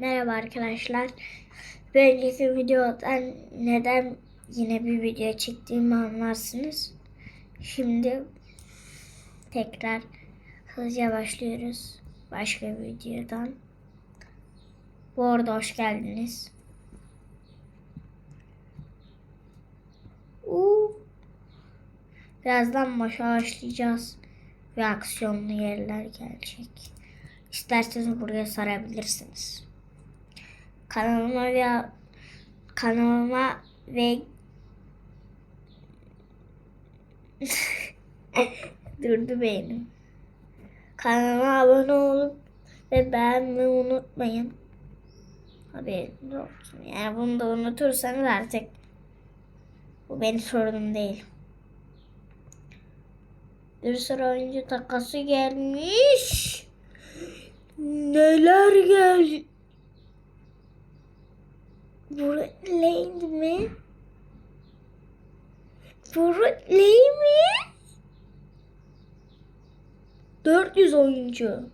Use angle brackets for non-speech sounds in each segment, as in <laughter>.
Merhaba arkadaşlar. Önceki videodan neden yine bir video çektiğimi anlarsınız. Şimdi tekrar hızlıca başlıyoruz. Başka bir videodan. Bu arada hoş geldiniz. Uuu. Birazdan maça başlayacağız. Ve aksiyonlu yerler gelecek. İsterseniz buraya sarabilirsiniz. Kanalıma ve kanalıma ve <laughs> durdu beynim. Kanalıma abone olup ve beğenmeyi unutmayın. Haberiniz olsun. Yani bunu da unutursanız artık bu benim sorunum değil. Bir sürü oyuncu takası gelmiş. Neler geldi? Brooklyn mi? Brooklyn mi? 400 oyuncu.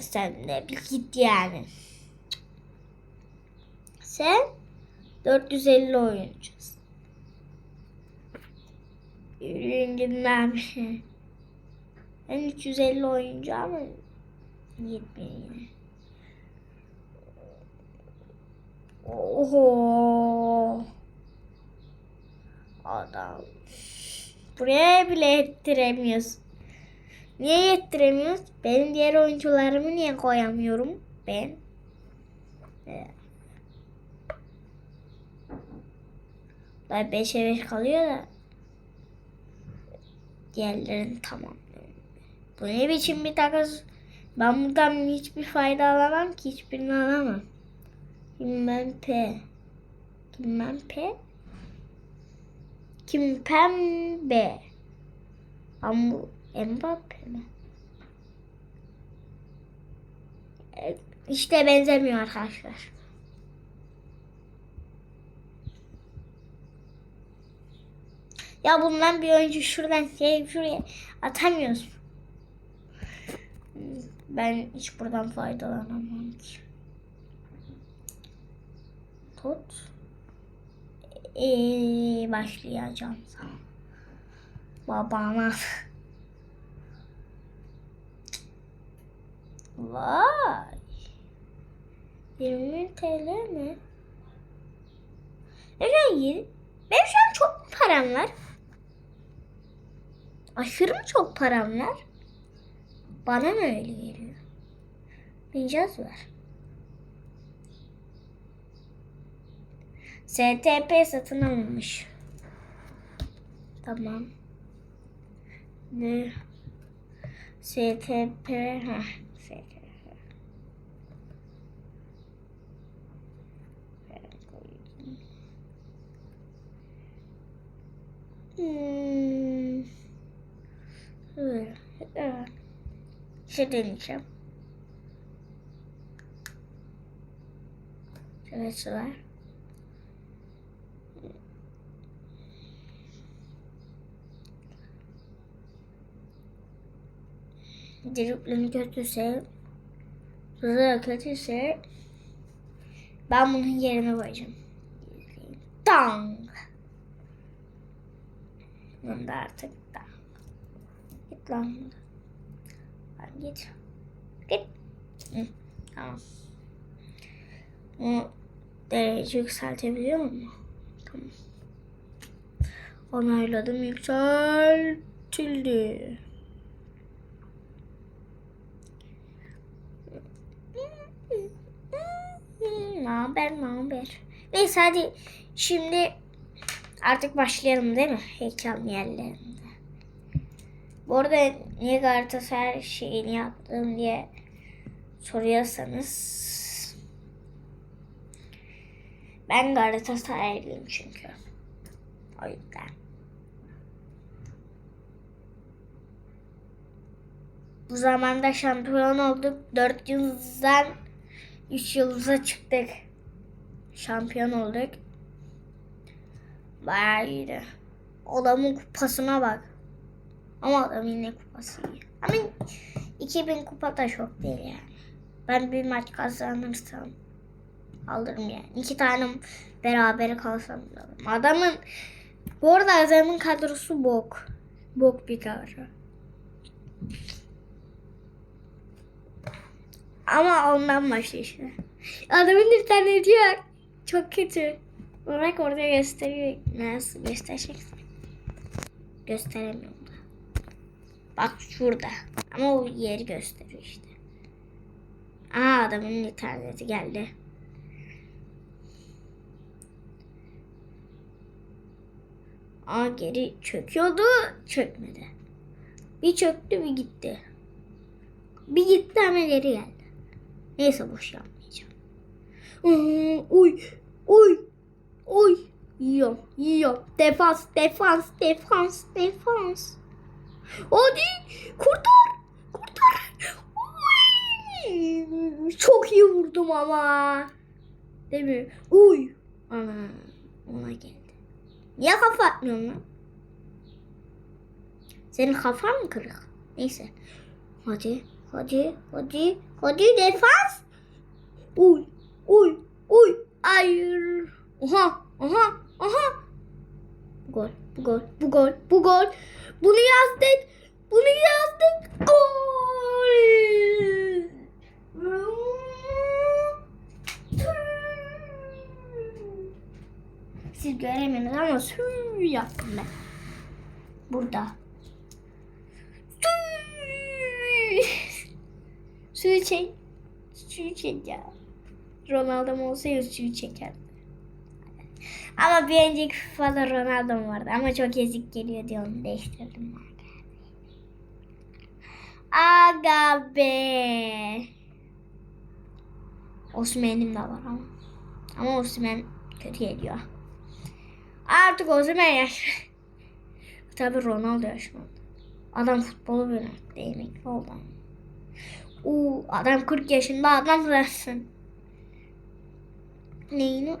Sen de bir git yani. Sen 450 oyuncu. Yürüyün gitmem. Ben 350 oyuncu ama yetmiyor yine. Oho. Adam. Buraya bile yettiremiyoruz. Niye yettiremiyoruz? Benim diğer oyuncularımı niye koyamıyorum? Ben. Evet. Daha 5'e 5 kalıyor da. Diğerlerini tamamlıyorum. Bu ne biçim bir takas? Ben buradan hiçbir fayda alamam ki. Hiçbirini alamam. Kimben P. Kimben P. Kim pembe. Ama Mbappe mi? E, İşte benzemiyor arkadaşlar. Ya bundan bir önce şuradan şey şuraya atamıyoruz. Ben hiç buradan faydalanamam ki. Tut. Ee, başlayacağım sana. Babana. Vay. 20 TL mi? Hayır. Benim şu an çok param var. Aşırı mı çok param var? Bana mı öyle geliyor? Bineceğiz var. STP satın alınmış. Tamam. Ne? STP ha STP. Hmm. Evet. Evet. Şey deneyeceğim. Şurası var. Driplerini kötüyse Hızı kötüyse ben bunun yerine koyacağım. Dang. Bunda artık dang. Git lan. Lan git. Git. Hı, tamam. Bunu derece yükseltebiliyor mu? Tamam. Onayladım yükseltildi. Ne haber ne haber? Neyse hadi şimdi artık başlayalım değil mi? Heykel yerlerinde. Bu arada niye Galatasaray şeyini yaptım diye soruyorsanız ben Galatasaraylıyım çünkü. O yüzden. Bu zamanda şampiyon olduk. 4 yıldızdan 3 yıldıza çıktık. Şampiyon olduk. Bayağı iyiydi. Adamın kupasına bak. Ama adam yine kupası iyi. Ama 2000 kupa da çok değil yani. Ben bir maç kazanırsam alırım yani. İki tane beraber kalsam alırım. Adamın bu arada adamın kadrosu bok. Bok bir kadro. Ama ondan başlıyor işte. Adamın interneti yok. Çok kötü. Bak orada gösteriyor. Nasıl göstereceksin? Gösteremiyorum da. Bak şurada. Ama o yeri gösteriyor işte. Aa adamın interneti geldi. Aa geri çöküyordu. Çökmedi. Bir çöktü bir gitti. Bir gitti ama geri geldi. Neyse boş yapmayacağım. Uy, uy, uy. Yiyor, yiyor. Defans, defans, defans, defans. Hadi kurtar, kurtar. Uy. Çok iyi vurdum ama. Değil mi? Uy. Ana, ona geldi. Niye kafa atmıyorsun lan? Senin kafan mı kırık? Neyse. Hadi, hadi, hadi, hadi defans. Uy, uy, uy. Hayır. Oha, oha, oha. Bu gol, bu gol, bu gol, bu gol. Bunu yazdık, bunu yazdık. Gol. Siz göremiyorsunuz ama yaptım ben. Burada. Suyu çek. Suyu çek ya. Ronaldo'm olsaydı suyu çekerdi. Ama bir önceki FIFA'da Ronaldo'm vardı ama çok ezik geliyor diye onu değiştirdim. Aga be. Osman'ım da var ama. Ama Osman kötü geliyor. Artık Osman yaş. <laughs> Tabii Ronaldo yaşmadı. Adam futbolu bıraktı emekli oldu. Adam 40 yaşında adam versin. Neyini?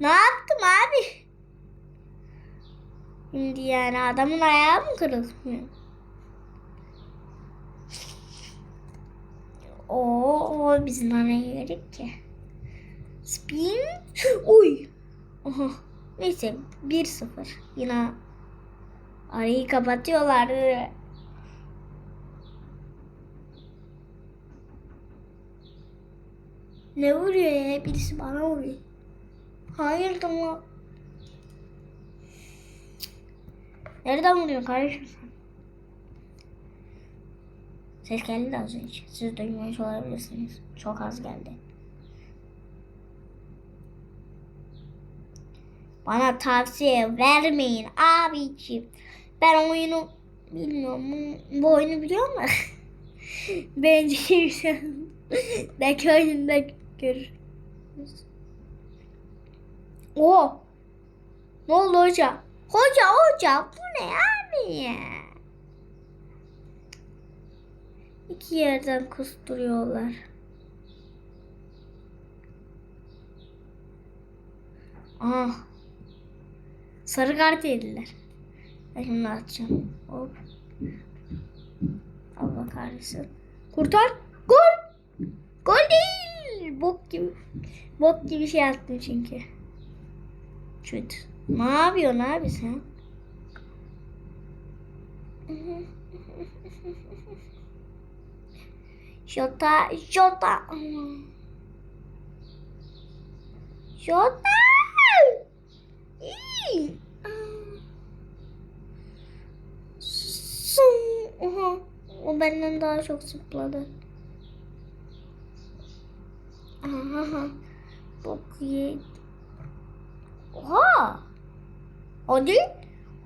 Ne yaptım abi? Şimdi yani adamın ayağı mı kırılmıyor? Oo, biz nane yedik ki. Spin. Uy. Aha. Neyse 1-0. Yine arayı kapatıyorlardı. Ne vuruyor ya? Birisi bana vuruyor. Hayır tamam. Nereden vuruyorsun kardeşim sen? Ses geldi de az önce. Siz duymamış olabilirsiniz. Çok az geldi. Bana tavsiye vermeyin abiciğim. Ben oyunu bilmiyorum. Bu oyunu biliyor musun? <laughs> Bence kimse belki oyunda görür. Oo. Ne oldu hoca? Hoca hoca bu ne abi? İki yerden kusturuyorlar. Ah. Sarı kart yediler. Ben şimdi atacağım. Hop. Allah kahretsin. Kurtar. Gol. Gol değil. Bok gibi. Bok gibi şey attım çünkü. Şut. Ne yapıyorsun abi sen? Şota, şota. Şota. İyi. Sum. Oha. O benden daha çok zıpladı. Aha. <laughs> Bok ye. Oha. Hadi.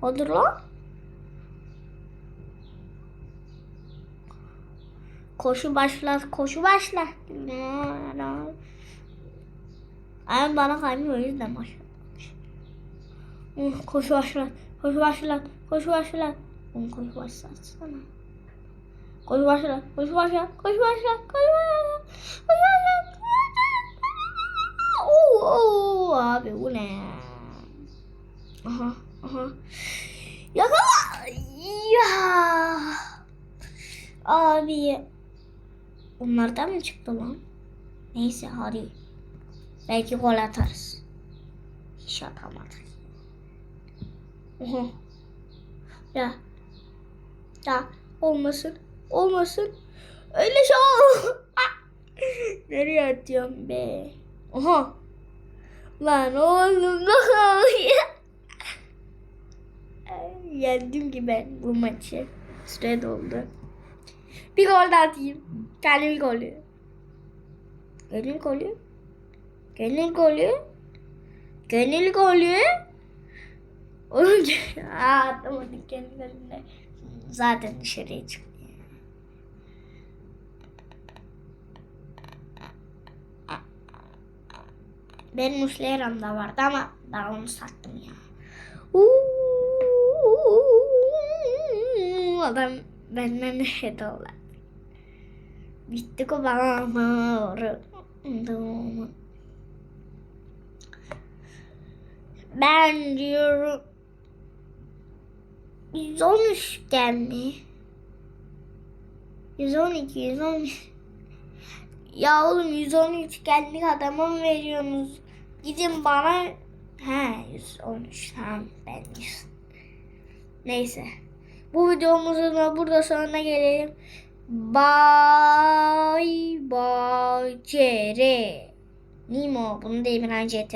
Hadi lan. Koşu başla, koşu başla. Ayağım bana kaymıyor o yüzden başlamış. Koşu başla, koşu başla, koşu başla. Oğlum koşu başlatsana. Koşu başla, koşu başla, koşu başla, koşu başla, Onlardan mı çıktı lan? Neyse hadi. Belki gol atarız. Hiç atamadık. Oha. <laughs> Ya. Ya olmasın. Olmasın. Öyle şey. <laughs> Nereye atıyorum be? Oha. Lan oğlum ne oluyor? <laughs> Yendim ki ben bu maçı. Süre doldu. Bir gol daha atayım. Gönül golü. Gönül golü. Gönül golü. Gönül golü. Oğlum <laughs> Aa, atamadık golünde. Zaten dışarıya çıktı. Benim Muslera'm da vardı ama ben onu sattım ya. Uuu, Adam benden oldu. Bitti ko bana doğru. Ben diyorum 113 mi? 112, 113. Ya oğlum 113 genlik adama mı veriyorsunuz? Gidin bana. He 113 tamam ben 100. Neyse. Bu videomuzun da burada sonuna gelelim. Bye bye Cere. Nimo bunu da İmran